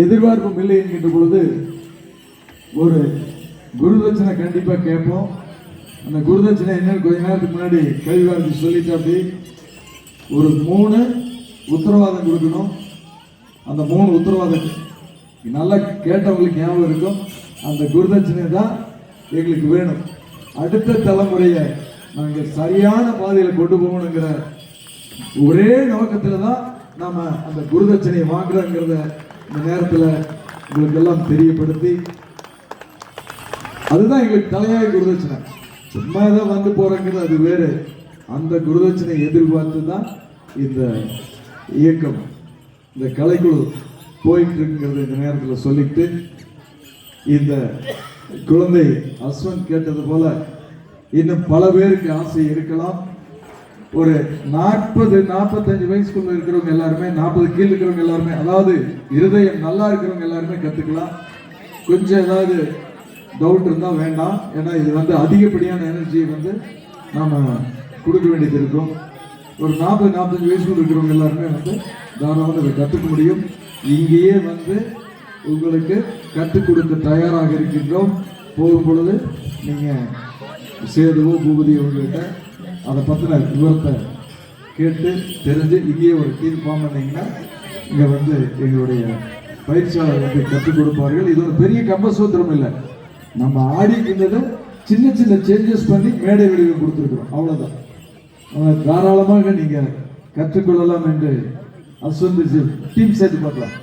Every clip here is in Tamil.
எதிர்பார்ப்பும் இல்லை என்கின்ற பொழுது ஒரு குருதட்சணை கண்டிப்பாக கேட்போம். அந்த குருதட்சணை என்னன்னு கொஞ்ச நேரத்துக்கு முன்னாடி கல்விவாரதி சொல்லிட்டு அப்படி ஒரு மூணு உத்தரவாதம் கொடுக்கணும். அந்த மூணு உத்தரவாதம் நல்லா கேட்டவங்களுக்கு ஞாபகம் இருக்கும். அந்த குருதட்சணை தான் எங்களுக்கு வேணும். அடுத்த தலைமுறையை நாங்கள் சரியான பாதையில் கொண்டு போகணுங்கிற ஒரே நோக்கத்தில் தான் நாம் அந்த குருதட்சணையை வாங்குறோங்கிறத இந்த நேரத்தில் உங்களுக்கு எல்லாம் தெரியப்படுத்தி அதுதான் எங்களுக்கு தலையாய குருதட்சணை. சும்மா ஏதோ வந்து போறங்கிறது அது வேறு. அந்த குருதட்சணை எதிர்பார்த்து தான் இந்த இயக்கம் இந்த கலைக்குழு போயிட்டு இருக்குங்கிறத இந்த நேரத்தில் சொல்லிட்டு இந்த குழந்தை அஸ்வன் கேட்டது போல இன்னும் பல பேருக்கு ஆசை இருக்கலாம். ஒரு நாற்பது நாற்பத்தஞ்சு வயசுக்குள்ள இருக்கிறவங்க எல்லாருமே நாற்பது கீழ் இருக்கிறவங்க எல்லாருமே அதாவது இருதயம் நல்லா இருக்கிறவங்க எல்லாருமே கற்றுக்கலாம் கொஞ்சம் ஏதாவது டவுட் இருந்தால் வேண்டாம். ஏன்னா இது வந்து அதிகப்படியான எனர்ஜியை வந்து நாம் கொடுக்க வேண்டியது இருக்கும். ஒரு நாற்பது நாற்பத்தஞ்சு வயசுக்குள்ள இருக்கிறவங்க எல்லாருமே வந்து தாராளமாக இதை கற்றுக்க முடியும். இங்கேயே வந்து உங்களுக்கு கற்றுக் கொடுக்க தயாராக இருக்கின்றோம். போகும் பொழுது நீங்கள் சேதுவோ பூபதி அவங்ககிட்ட அதை பற்றின விவரத்தை கேட்டு தெரிஞ்சு இங்கேயே ஒரு டீம் ஃபார்ம் பண்ணீங்கன்னா இங்கே வந்து எங்களுடைய பயிற்சியாளர் வந்து கற்றுக் கொடுப்பார்கள். இது ஒரு பெரிய கம்பசூத்திரம் இல்லை. நம்ம ஆடிக்கின்றத சின்ன சின்ன சேஞ்சஸ் பண்ணி மேடை வெளியில் கொடுத்துருக்குறோம். அவ்வளோதான் அதை தாராளமாக நீங்கள் கற்றுக்கொள்ளலாம் என்று அஸ்வந்தி டீம் சேர்த்து பார்க்கலாம்.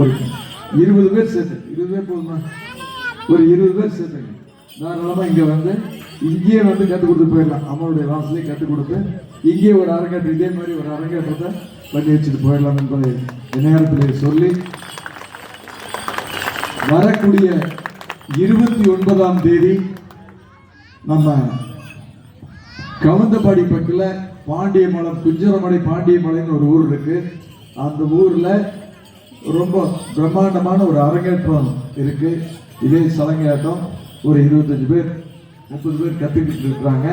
ஒரு இருபது பேர் சேர்த்து. இருபது பேர் போதுமா? ஒரு இருபது பேர் சேர்த்துங்க. தாராளமாக இங்கே வந்து இங்கேயே வந்து கற்றுக் கொடுத்து போயிடலாம். அம்மாவுடைய வாசலே கற்றுக் கொடுத்து இங்கேயே ஒரு அரங்கேற்றம் இதே மாதிரி ஒரு அரங்கேற்றத்தை பண்ணி வச்சுட்டு போயிடலாம் என்பதை நேரத்தில் சொல்லி வரக்கூடிய இருபத்தி ஒன்பதாம் தேதி நம்ம கவுந்தபாடி பக்கத்தில் பாண்டியமலம் குஞ்சரமலை பாண்டியமலைன்னு ஒரு ஊர் இருக்கு. அந்த ஊரில் ரொம்ப பிரம்மாண்டமான ஒரு அரங்கேற்றம் இருக்கு. இதே சலங்கையாட்டம் ஒரு இருபத்தஞ்சு பேர் முப்பது பேர் கத்துக்கிட்டு இருக்கிறாங்க